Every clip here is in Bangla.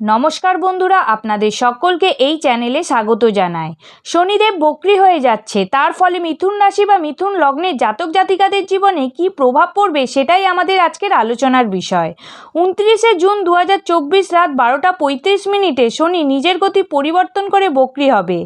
নমস্কার বন্ধুরা, আপনাদের সকলকে এই চ্যানেলে স্বাগত জানাই। শনিদেব বক্রি হয়ে যাচ্ছে, তার ফলে মিথুন রাশি বা মিথুন লগ্নের জাতক জাতিকাদের জীবনে কি প্রভাব পড়বে সেটাই আমাদের আজকের আলোচনার বিষয়। উনত্রিশে জুন দু হাজার চব্বিশ রাত বারোটা পঁয়ত্রিশ মিনিটে শনি নিজের গতি পরিবর্তন করে বক্রি হবে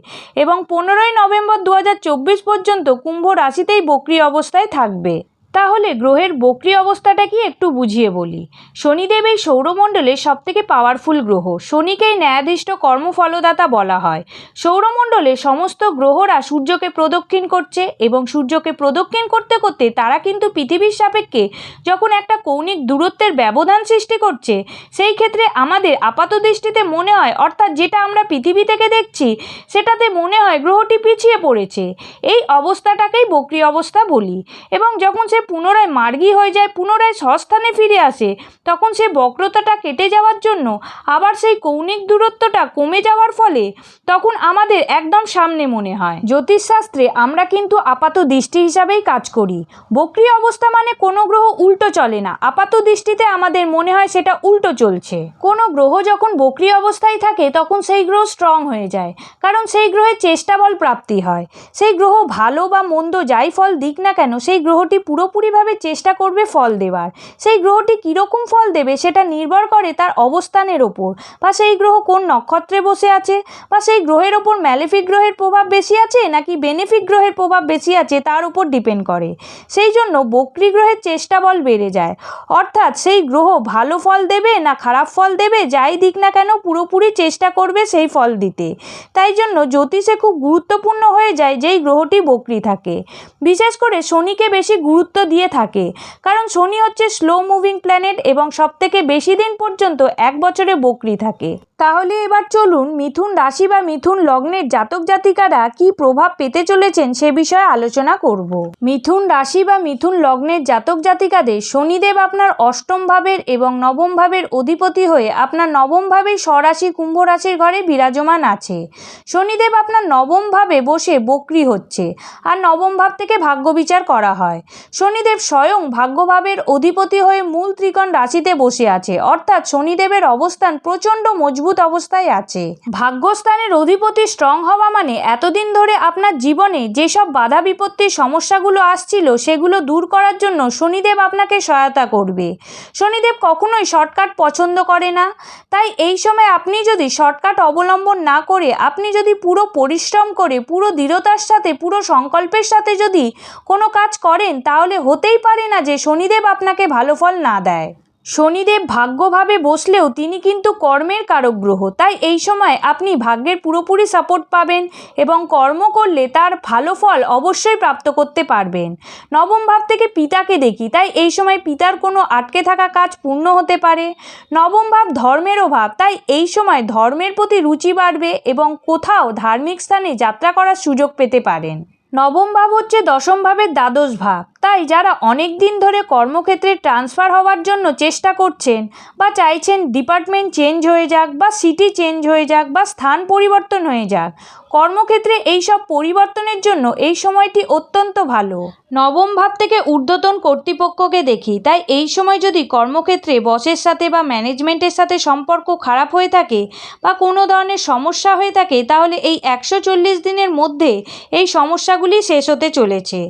এবং পনেরোই নভেম্বর দু হাজার চব্বিশ পর্যন্ত কুম্ভ রাশিতেই বক্রি অবস্থায় থাকবে। তাহলে গ্রহের বক্রি অবস্থাটা কি একটু বুঝিয়ে বলি। শনিদেব এই সৌরমণ্ডলের সবথেকে পাওয়ারফুল গ্রহ। শনিকেই ন্যায়াধীষ্ট কর্মফলদাতা বলা হয়। সৌরমণ্ডলে সমস্ত গ্রহরা সূর্যকে প্রদক্ষিণ করছে এবং সূর্যকে প্রদক্ষিণ করতে করতে তারা কিন্তু পৃথিবীর সাপেক্ষে যখন একটা কৌণিক দূরত্বের ব্যবধান সৃষ্টি করছে, সেই ক্ষেত্রে আমাদের আপাত দৃষ্টিতে মনে হয়, অর্থাৎ যেটা আমরা পৃথিবী থেকে দেখছি, সেটাতে মনে হয় গ্রহটি পিছিয়ে পড়েছে। এই অবস্থাটাকেই বক্রি অবস্থা বলি। এবং যখন সে পুনরায় মার্গী হয়ে যায়, পুনরায় স্বস্থানে ফিরে আসে, তখন সে বক্রতাটা কেটে যাওয়ার জন্য আবার সেই কৌণিক দূরত্বটা কমে যাওয়ার ফলে তখন আমাদের একদম সামনে মনে হয়। জ্যোতিষশাস্ত্রে আমরা কিন্তু আপাত দৃষ্টি হিসাবেই কাজ করি। বক্রি অবস্থা মানে কোনো গ্রহ উল্টো চলে না, আপাত দৃষ্টিতে আমাদের মনে হয় সেটা উল্টো চলছে। কোনো গ্রহ যখন বক্রি অবস্থায় থাকে তখন সেই গ্রহ স্ট্রং হয়ে যায়, কারণ সেই গ্রহের চেষ্টা বল প্রাপ্তি হয়। সেই গ্রহ ভালো বা মন্দ যাই ফল দিক না কেন, সেই গ্রহটি পুরোপুরিভাবে চেষ্টা করবে ফল দেওয়ার সেই গ্রহটি কীরকম ফল দেবে সেটা নির্ভর করে তার অবস্থানের ওপর। বা সেই গ্রহ কোন নক্ষত্রে বসে আছে? বা সেই গ্রহের ওপর ম্যালেফিক গ্রহের প্রভাব বেশি আছে নাকি বেনিফিক গ্রহের প্রভাব বেশি আছে তার উপর ডিপেন্ড করে। সেই জন্য বক্রি গ্রহের চেষ্টা বল বেড়ে যায়। অর্থাৎ সেই গ্রহ ভালো ফল দেবে না খারাপ ফল দেবে যাই দিক না কেন পুরোপুরি চেষ্টা করবে সেই ফল দিতে। তাই জন্য জ্যোতিষে খুব গুরুত্বপূর্ণ হয়ে যায় যেই গ্রহটি বক্রি থাকে। বিশেষ করে শনিকে বেশি গুরুত্ব দিয়ে থাকে। কারণ শনি হচ্ছে স্লো মুভিং প্ল্যানেট এবং সবথেকে বেশি দিন পর্যন্ত এক বছরে বকরি থাকে। তাহলে এবার চলুন মিথুন রাশি বা মিথুন লগ্নের জাতক জাতিকারা কি প্রভাব পেতে চলেছেন সে বিষয়ে আলোচনা করব। মিথুন রাশি বা মিথুন লগ্নের জাতক জাতিকাদের শনিদেব আপনার অষ্টম ভাবের এবং নবম ভাবের অধিপতি হয়ে আপনার নবম ভাবেই স্বরাশি কুম্ভ রাশির ঘরে বিরাজমান আছে। শনিদেব আপনার নবম ভাবে বসে বক্রি হচ্ছে আর নবম ভাব থেকে ভাগ্য বিচার করা হয়। শনিদেব স্বয়ং ভাগ্যভাবের অধিপতি হয়ে মূল ত্রিকোণ রাশিতে বসে আছে। অর্থাৎ শনিদেবের অবস্থান প্রচণ্ড মজবুত অবস্থায় আছে। ভাগ্যস্থানের অধিপতি স্ট্রং হওয়া মানে এতদিন ধরে আপনার জীবনে যেসব বাধা বিপত্তির সমস্যাগুলো আসছিল, সেগুলো দূর করার জন্য শনিদেব আপনাকে সহায়তা করবে। শনিদেব কখনোই শর্টকাট পছন্দ করে না। তাই এই সময় আপনি যদি শর্টকাট অবলম্বন না করে, আপনি যদি পুরো পরিশ্রম করে, পুরো দৃঢ়তার সাথে, পুরো সংকল্পের সাথে যদি কোনো কাজ করেন, তাহলে হতেই পারে না যে শনিদেব আপনাকে ভালো ফল না দেয়। শনিদেব ভাগ্যভাবে বসলেও তিনি কিন্তু কর্মের কারক গ্রহ তাই এই সময় আপনি ভাগ্যের পুরোপুরি সাপোর্ট পাবেন এবং কর্ম করলে তার ভালো ফল অবশ্যই প্রাপ্ত করতে পারবেন। নবম ভাব থেকে পিতাকে দেখি, তাই এই সময় পিতার কোনো আটকে থাকা কাজ পূর্ণ হতে পারে। নবম ভাব ধর্মের অভাব তাই এই সময় ধর্মের প্রতি রুচি বাড়বে এবং কোথাও ধার্মিক স্থানে যাত্রা করার সুযোগ পেতে পারেন। নবম ভাব হচ্ছে দশম ভাবের দ্বাদশ ভাব। তাই যারা অনেক দিন ধরে কর্মক্ষেত্রে ট্রান্সফার হওয়ার জন্য চেষ্টা করছেন বা চাইছেন ডিপার্টমেন্ট চেঞ্জ হয়ে যাক বা সিটি চেঞ্জ হয়ে যাক বা স্থান পরিবর্তন হয়ে যাক কর্মক্ষেত্রে এই সব পরিবর্তনের জন্য এই সময়টি অত্যন্ত ভালো। নবম ভাব থেকে ঊর্ধ্বতন কর্তৃপক্ষকে দেখি, তাই এই সময় যদি কর্মক্ষেত্রে বসের সাথে বা ম্যানেজমেন্টের সাথে সম্পর্ক খারাপ হয়ে থাকে বা কোনো ধরনের সমস্যা হয়ে থাকে, তাহলে এই একশো চল্লিশ দিনের মধ্যে এই সমস্যাগুলি শেষ হতে চলেছে।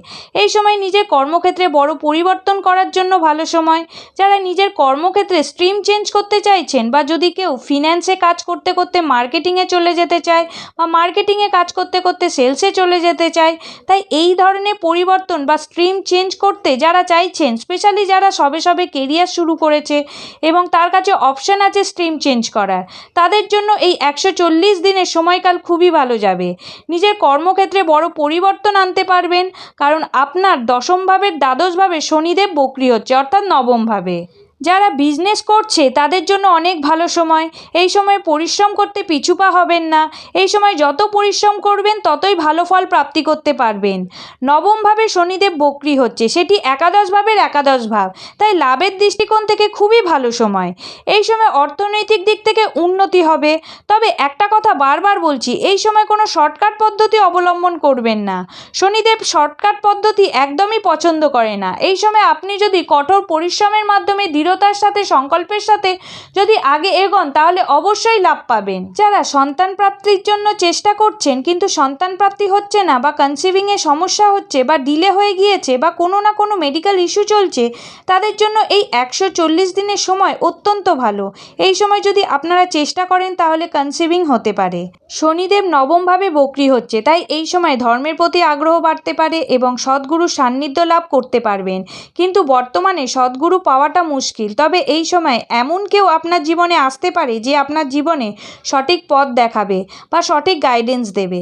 এই সময় নিজের কর্মক্ষেত্রে বড় পরিবর্তন করার জন্য ভালো সময়। যারা নিজের কর্মক্ষেত্রে স্ট্রিম চেঞ্জ করতে চাইছেন বা যদি কেউ ফিন্যান্সে কাজ করতে করতে মার্কেটিংয়ে চলে যেতে চায় বা মার্কেটিংয়ে কাজ করতে করতে সেলসে চলে যেতে চায়। তাই এই ধরনের পরিবর্তন বা স্ট্রিম চেঞ্জ করতে যারা চাইছেন স্পেশালি যারা সবে সবে কেরিয়ার শুরু করেছে এবং তার কাছে অপশান আছে স্ট্রিম চেঞ্জ করার, তাদের জন্য এই একশো চল্লিশ দিনের সময়কাল খুবই ভালো যাবে। নিজের কর্মক্ষেত্রে বড় পরিবর্তন আনতে পারবেন, কারণ আপনার দশম দ্বাদশভাবে শনিদেব বক্রি হচ্ছে, অর্থাৎ নবম ভাবে। যারা বিজনেস করছে, তাদের জন্য অনেক ভালো সময়। এই সময় পরিশ্রম করতে পিছুপা হবেন না। এই সময় যত পরিশ্রম করবেন, ততই ভালো ফল প্রাপ্তি করতে পারবেন। নবমভাবে শনিদেব বক্রি হচ্ছে। সেটি একাদশ ভাবের একাদশ ভাব। তাই লাভের দৃষ্টিকোণ থেকে খুবই ভালো সময়। এই সময় অর্থনৈতিক দিক থেকে উন্নতি হবে। তবে একটা কথা বারবার বলছি, এই সময় কোনো শর্টকাট পদ্ধতি অবলম্বন করবেন না। শনিদেব শর্টকাট পদ্ধতি একদমই পছন্দ করে না। এই সময় আপনি যদি কঠোর পরিশ্রমের মাধ্যমে দৃঢ় দৃঢ়তার সাথে, সংকল্পের সাথে যদি আগে এগোন, তাহলে অবশ্যই লাভ পাবেন। যারা সন্তান প্রাপ্তির জন্য চেষ্টা করছেন, কিন্তু সন্তান প্রাপ্তি হচ্ছে না বা কনসিভিংয়ে সমস্যা হচ্ছে বা ডিলে হয়ে গিয়েছে বা কোনো না কোনো মেডিকেল ইস্যু চলছে, তাদের জন্য এই একশো চল্লিশ দিনের সময় অত্যন্ত ভালো। এই সময় যদি আপনারা চেষ্টা করেন, তাহলে কনসিভিং হতে পারে। শনিদেব নবমভাবে বক্রি হচ্ছে, তাই এই সময় ধর্মের প্রতি আগ্রহ বাড়তে পারে এবং সদ্গুরুর সান্নিধ্য লাভ করতে পারবেন। কিন্তু বর্তমানে সদ্গুরু পাওয়াটা মুশকিল। তবে এই সময় এমন কেউ আপনার জীবনে আসতে পারে যে আপনার জীবনে সঠিক পথ দেখাবে বা সঠিক গাইডেন্স দেবে।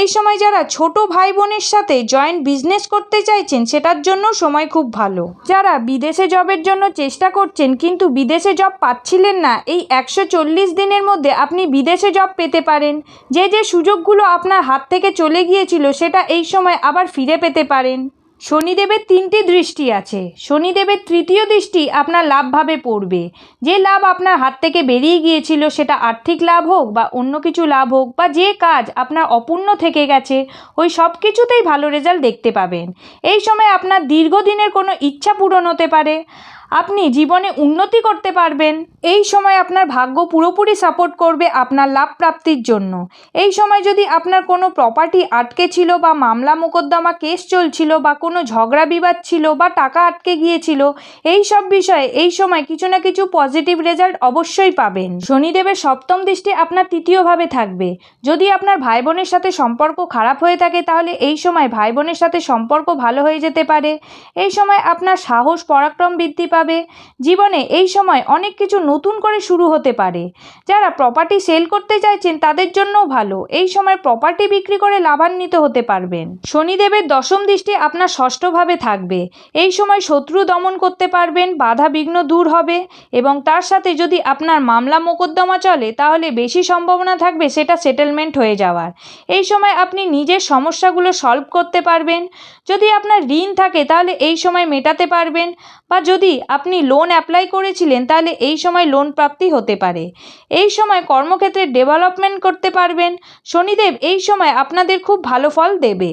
এই সময় যারা ছোট ভাই বোনের সাথে জয়েন্ট বিজনেস করতে চাইছেন, সেটার জন্য সময় খুব ভালো। যারা বিদেশে জবের জন্য চেষ্টা করছেন, কিন্তু বিদেশে জব পাচ্ছিলেন না, এই একশো চল্লিশ দিনের মধ্যে আপনি বিদেশে জব পেতে পারেন। যে যে সুযোগগুলো আপনার হাত থেকে চলে গিয়েছিল, সেটা এই সময় আবার ফিরে পেতে পারেন। শনিদেবের তিনটি দৃষ্টি আছে। শনিদেবের তৃতীয় দৃষ্টি আপনার লাভভাবে পড়বে। যে লাভ আপনার হাত থেকে বেরিয়ে গিয়েছিল, সেটা আর্থিক লাভ হোক বা অন্য কিছু লাভ হোক বা যে কাজ আপনার অপূর্ণ থেকে গেছে, ওই সব কিছুতেই ভালো রেজাল্ট দেখতে পাবেন। এই সময় আপনার দীর্ঘদিনের কোনো ইচ্ছা পূরণ হতে পারে। আপনি জীবনে উন্নতি করতে পারবেন। এই সময় আপনার ভাগ্য পুরোপুরি সাপোর্ট করবে আপনার লাভ প্রাপ্তির জন্য। এই সময় যদি আপনার কোনো প্রপার্টি আটকে ছিল বা মামলা মোকদ্দমা কেস চলছিল বা কোনো ঝগড়া বিবাদ ছিল বা টাকা আটকে গিয়েছিল, এই সব বিষয়ে এই সময় কিছু না কিছু পজিটিভ রেজাল্ট অবশ্যই পাবেন। শনিদেবের সপ্তম দৃষ্টি আপনার তৃতীয়ভাবে থাকবে। যদি আপনার ভাই বোনের সাথে সম্পর্ক খারাপ হয়ে থাকে, তাহলে এই সময় ভাই বোনের সাথে সম্পর্ক ভালো হয়ে যেতে পারে। এই সময় আপনার সাহস, পরাক্রম বৃদ্ধি পাবে। জীবনে এই সময় অনেক কিছু নতুন করে শুরু হতে পারে। যারা প্রপার্টি সেল করতে চাইছেন তাদের জন্যও ভালো। এই সময় প্রপার্টি বিক্রি করে লাভান্বিত হতে পারবেন। শনিদেবের দশম দৃষ্টি আপনার ষষ্ঠভাবে থাকবে। এই সময় শত্রু দমন করতে পারবেন, বাধা বিঘ্ন দূর হবে এবং তার সাথে যদি আপনার মামলা মোকদ্দমা চলে, তাহলে বেশি সম্ভাবনা থাকবে সেটা সেটেলমেন্ট হয়ে যাওয়ার। এই সময় আপনি নিজের সমস্যাগুলো সলভ করতে পারবেন। যদি আপনার ঋণ থাকে, তাহলে এই সময় মেটাতে পারবেন। বা যদি আপনি লোন অ্যাপ্লাই করেছিলেন, তাহলে এই সময় লোন প্রাপ্তি হতে পারে। এই সময় কর্মক্ষেত্রে ডেভেলপমেন্ট করতে পারবেন। শনিদেব এই সময় আপনাদের খুব ভালো ফল দেবে।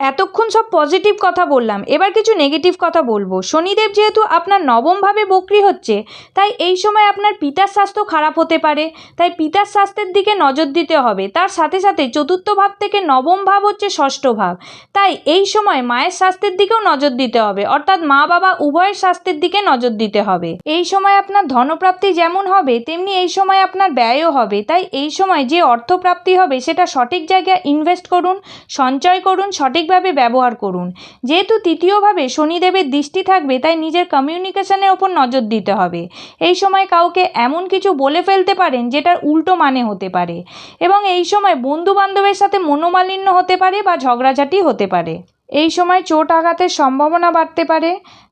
এতক্ষণ সব পজিটিভ কথা বললাম। এবার কিছু নেগেটিভ কথা বলব। শনিদেব যেহেতু আপনার নবমভাবে বক্রি হচ্ছে, তাই এই সময় আপনার পিতার স্বাস্থ্য খারাপ হতে পারে। তাই পিতার স্বাস্থ্যের দিকে নজর দিতে হবে। তার সাথে সাথে চতুর্থ ভাব থেকে নবম ভাব হচ্ছে ষষ্ঠ ভাব। তাই এই সময় মায়ের স্বাস্থ্যের দিকেও নজর দিতে হবে। অর্থাৎ মা বাবা উভয়ের স্বাস্থ্যের দিকে নজর দিতে হবে। এই সময় আপনার ধনপ্রাপ্তি যেমন হবে, তেমনি এই সময় আপনার ব্যয়ও হবে। তাই এই সময় যে অর্থপ্রাপ্তি হবে, সেটা সঠিক জায়গায় ইনভেস্ট করুন, সঞ্চয় করুন সঠিকভাবে ব্যবহার করুন। যেহেতু তৃতীয়ভাবে শনিদেবের দৃষ্টি থাকবে, তাই নিজের কমিউনিকেশনের ওপর নজর দিতে হবে। এই সময় কাউকে এমন কিছু বলে ফেলতে পারেন, যেটার উল্টো মানে হতে পারে। এবং এই সময় বন্ধু বান্ধবের সাথে মনোমালিন্য হতে পারে বা ঝগড়াঝাটি হতে পারে। এই সময় চোট আঘাতের সম্ভাবনা বাড়তে পারে।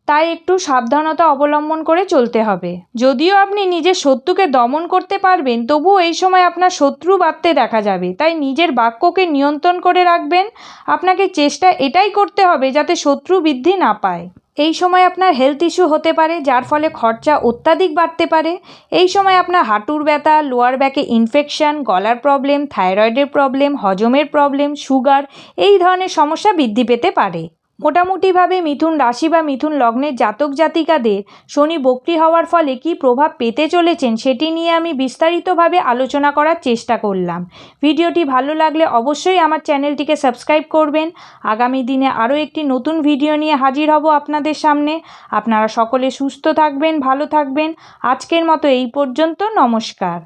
তাই একটু সাবধানতা অবলম্বন করে চলতে হবে। যদিও আপনি নিজের শত্রুকে দমন করতে পারবেন, তবুও এই সময় আপনার শত্রু বাড়তে দেখা যাবে। তাই নিজের বাক্যকে নিয়ন্ত্রণ করে রাখবেন। আপনাকে চেষ্টা এটাই করতে হবে যাতে শত্রু বৃদ্ধি না পায়। এই সময় আপনার হেলথ ইস্যু হতে পারে, যার ফলে খরচা অত্যাধিক বাড়তে পারে। এই সময় আপনার হাঁটুর ব্যথা লোয়ার ব্যাকে ইনফেকশন গলার প্রবলেম থাইরয়েডের প্রবলেম হজমের প্রবলেম সুগার এই ধরনের সমস্যা বৃদ্ধি পেতে পারে। মোটামুটিভাবে মিথুন রাশি বা মিথুন লগ্নের জাতক জাতিকাদের শনি বক্রি হওয়ার ফলে কী প্রভাব পেতে চলেছেন সেটি নিয়ে আমি বিস্তারিতভাবে আলোচনা করার চেষ্টা করলাম। ভিডিওটি ভালো লাগলে অবশ্যই আমার চ্যানেলটিকে সাবস্ক্রাইব করবেন। আগামী দিনে আরও একটি নতুন ভিডিও নিয়ে হাজির হব আপনাদের সামনে। আপনারা সকলে সুস্থ থাকবেন, ভালো থাকবেন। আজকের মতো এই পর্যন্ত, নমস্কার।